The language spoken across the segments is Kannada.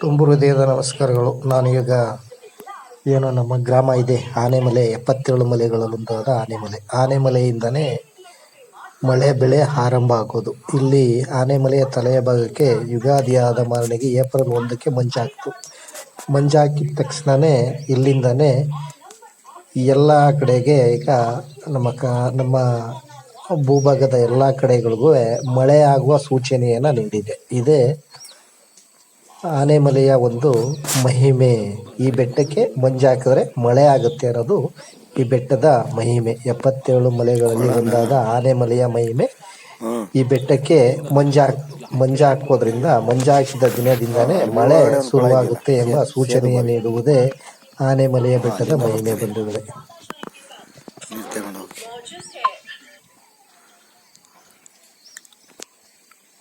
ತುಂಬು ಹೃದಯದ ನಮಸ್ಕಾರಗಳು. ನಾನು ಈಗ ಏನು ನಮ್ಮ ಗ್ರಾಮ ಇದೆ, ಆನೆಮಲೆ, ಎಪ್ಪತ್ತೇಳು ಮಲೆಗಳಲ್ಲೊಂದಾದ ಆನೆಮಲೆ. ಆನೆಮಲೆಯಿಂದನೇ ಮಳೆ, ಬೆಳೆ ಆರಂಭ ಆಗೋದು. ಇಲ್ಲಿ ಆನೆಮಲೆಯ ತಲೆಯ ಭಾಗಕ್ಕೆ ಯುಗಾದಿಯಾದ ಮಾರನಿಗೆ ಏಪ್ರಿಲ್ ಒಂದಕ್ಕೆ ಮಂಜಾಕ್ತು ಮಂಜಾಕಿದ ತಕ್ಷಣವೇ ಇಲ್ಲಿಂದನೇ ಎಲ್ಲ ಕಡೆಗೆ ಈಗ ನಮ್ಮ ಕ, ನಮ್ಮ ಭೂಭಾಗದ ಎಲ್ಲ ಕಡೆಗಳಿಗೂ ಮಳೆ ಆಗುವ ಸೂಚನೆಯನ್ನು ನೀಡಿದೆ. ಇದೇ ಆನೆಮಲೆಯ ಒಂದು ಮಹಿಮೆ. ಈ ಬೆಟ್ಟಕ್ಕೆ ಮಂಜು ಹಾಕಿದ್ರೆ ಮಳೆ ಆಗುತ್ತೆ ಅನ್ನೋದು ಈ ಬೆಟ್ಟದ ಮಹಿಮೆ. ಎಪ್ಪತ್ತೇಳು ಮಲೆಗಳಲ್ಲಿ ಒಂದಾದ ಆನೆಮಲೆಯ ಮಹಿಮೆ. ಈ ಬೆಟ್ಟಕ್ಕೆ ಮಂಜು ಹಾಕ್, ಮಂಜು ಹಾಕೋದ್ರಿಂದ, ಮಂಜು ಹಾಕಿದ ದಿನದಿಂದಾನೇ ಮಳೆ ಶುರುವಾಗುತ್ತೆ ಎಂಬ ಸೂಚನೆಯ ನೀಡುವುದೇ ಆನೆಮಲೆಯ ಬೆಟ್ಟದ ಮಹಿಮೆ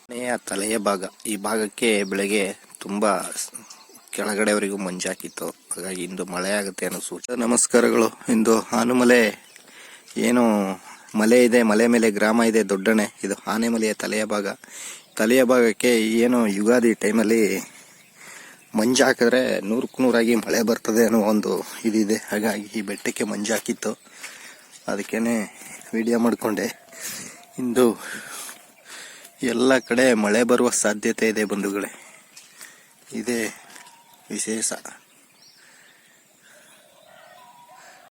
ಮನೆಯ ತಲೆಯ ಭಾಗ. ಈ ಭಾಗಕ್ಕೆ ಬೆಳಗ್ಗೆ ತುಂಬಾ ಕೆಳಗಡೆವರೆಗೂ ಮಂಜಾಕಿತ್ತು. ಹಾಗಾಗಿ ಇಂದು ಮಳೆ ಆಗುತ್ತೆ ಅನ್ನೋ ಸೂಚನೆ. ನಮಸ್ಕಾರಗಳು. ಇಂದು ಹಾನುಮಲೆ ಏನು ಮಲೆ ಇದೆ, ಮಲೆ ಮೇಲೆ ಗ್ರಾಮ ಇದೆ ದೊಡ್ಡಣೆ ಇದು ಆನೆಮಲೆಯ ತಲೆಯ ಭಾಗ. ತಲೆಯ ಭಾಗಕ್ಕೆ ಏನು ಯುಗಾದಿ ಟೈಮಲ್ಲಿ ಮಂಜು ಹಾಕಿದ್ರೆ ನೂರಕ್ಕೆ ನೂರಾಗಿ ಮಳೆ ಬರ್ತದೆ ಅನ್ನೋ ಒಂದು ಇದಿದೆ. ಹಾಗಾಗಿ ಈ ಬೆಟ್ಟಕ್ಕೆ ಮಂಜು ಹಾಕಿತ್ತು ಅದಕ್ಕೇನೆ ವಿಡಿಯೋ ಮಾಡಿಕೊಂಡೆ. ಇಂದು ಎಲ್ಲ ಕಡೆ ಮಳೆ ಬರುವ ಸಾಧ್ಯತೆ ಇದೆ ಬಂಧುಗಳೇ. ಇದೇ ವಿಶೇಷ